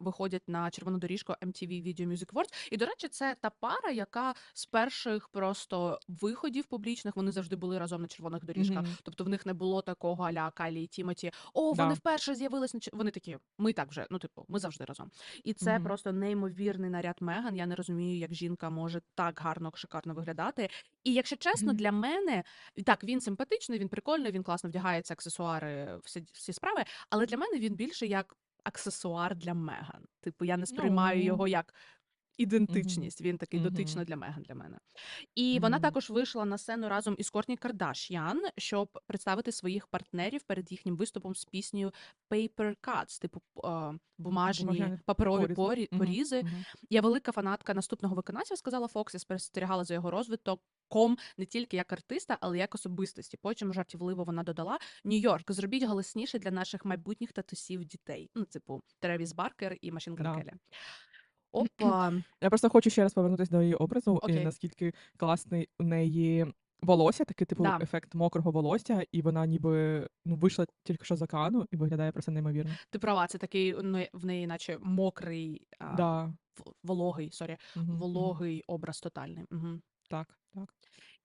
виходять на червону доріжку MTV Video Music Awards. І, до речі, це та пара, яка з перших просто виходів публічних вони завжди були разом на червоних доріжках. Мгм. Тобто в них не було такого аля Калі і Тімоті. О, вони вперше з'явились на чер-» Вони такі, ми так вже, ну типу, ми завжди разом. І це Мгм. просто неймовірний наряд Меган. Я не розумію, як жінка може так гарно, шикарно виглядати. І якщо чесно, Мгм. для мене так, він симпатичний, він прикольний, він класно вдягається, аксесуари, всі, всі справи. Але для мене він більше як аксесуар для Меган. Типу, я не сприймаю Ну. його як. Ідентичність. Він такий Мгм. дотично для Меган для мене. І вона також вийшла на сцену разом із Кортні Кардаш'ян, щоб представити своїх партнерів перед їхнім виступом з піснею Paper Cuts, типу бумажні паперові порі- порізи. Я велика фанатка наступного виконавця, сказала Фокс. Я спостерігала за його розвитком не тільки як артиста, але як особистості. Потім жартівливо вона додала: Нью-Йорк, зробіть голосніше для наших майбутніх татусів дітей. Ну, типу, Тревіс Баркер і Машін Да. Келі. Опа. Я просто хочу ще раз повернутися до її образу, і Окей. наскільки класний у неї волосся, такий типу Да. ефект мокрого волосся, і вона ніби ну вийшла тільки що з океану і виглядає просто неймовірно. Ти права, це такий ну, в неї, наче мокрий, а, Да. в- вологий, сорі, Мгм. Мгм. вологий образ тотальний. Угу. Так, так.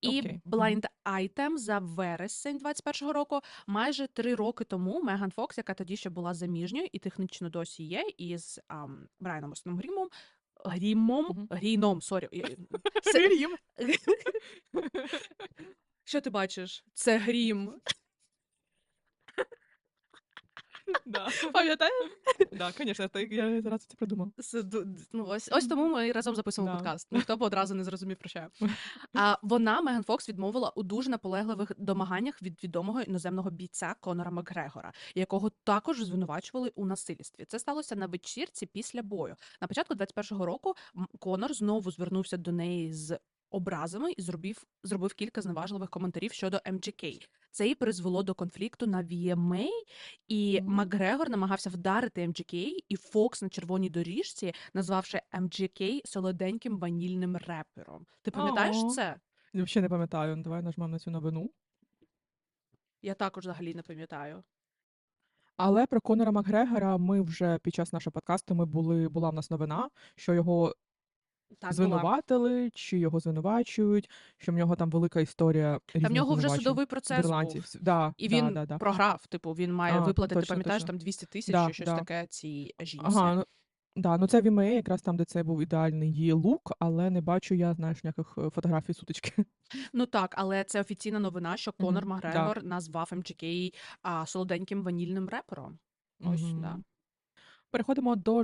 І Окей. Мгм. Blind Item за вересень 21-го року. Майже три роки тому Меган Фокс, яка тоді ще була заміжньою і технічно досі є, із ам, Брайаном Остином Грімом. Грімом, Мгм. Гріном, сорі. я- Грім. Що ти бачиш? Це грім. Да. Пам'ятаєш? Да, звісно, так я зараз це придумав. Це ду- ну, ось, ось тому ми разом записуємо Да. подкаст. Ніхто б одразу не зрозумів про що. я. А вона, Меган Фокс, відмовила у дуже наполегливих домаганнях від відомого іноземного бійця Конора Макгрегора, якого також звинувачували у насильстві. Це сталося на вечірці після бою. На початку 21-го року м, Конор знову звернувся до неї з образами і зробив, зробив кілька зневажливих коментарів щодо MGK. Це і призвело до конфлікту на VMA, і Мгм. Макгрегор намагався вдарити MGK, і Фокс на червоній доріжці, назвавши MGK солоденьким ванільним репером. Ти пам'ятаєш О. це? Я взагалі не пам'ятаю. Давай нажмемо на цю новину. Я також взагалі не пам'ятаю. Але про Конора Макгрегора ми вже під час нашого подкасту ми були, була в нас новина, що його Так, була. звинуватили, чи його звинувачують, що в нього там велика історія. Та в різних нього вже звинувачень судовий процес був. Да, І да, він да, да. програв. Типу, він має А, виплатити, точно, пам'ятаєш, точно. там 200 тисяч Да, чи щось да. таке цій жінці. Ага, ну, да, ну це VMA, якраз там, де це був ідеальний її лук, але не бачу я, знаєш, ніяких е, фотографій сутички. Ну так, але це офіційна новина, що Мгм, Конор да. Макгрегор назвав MGK а, солоденьким ванільним репером. Ось, да. Мгм. Переходимо до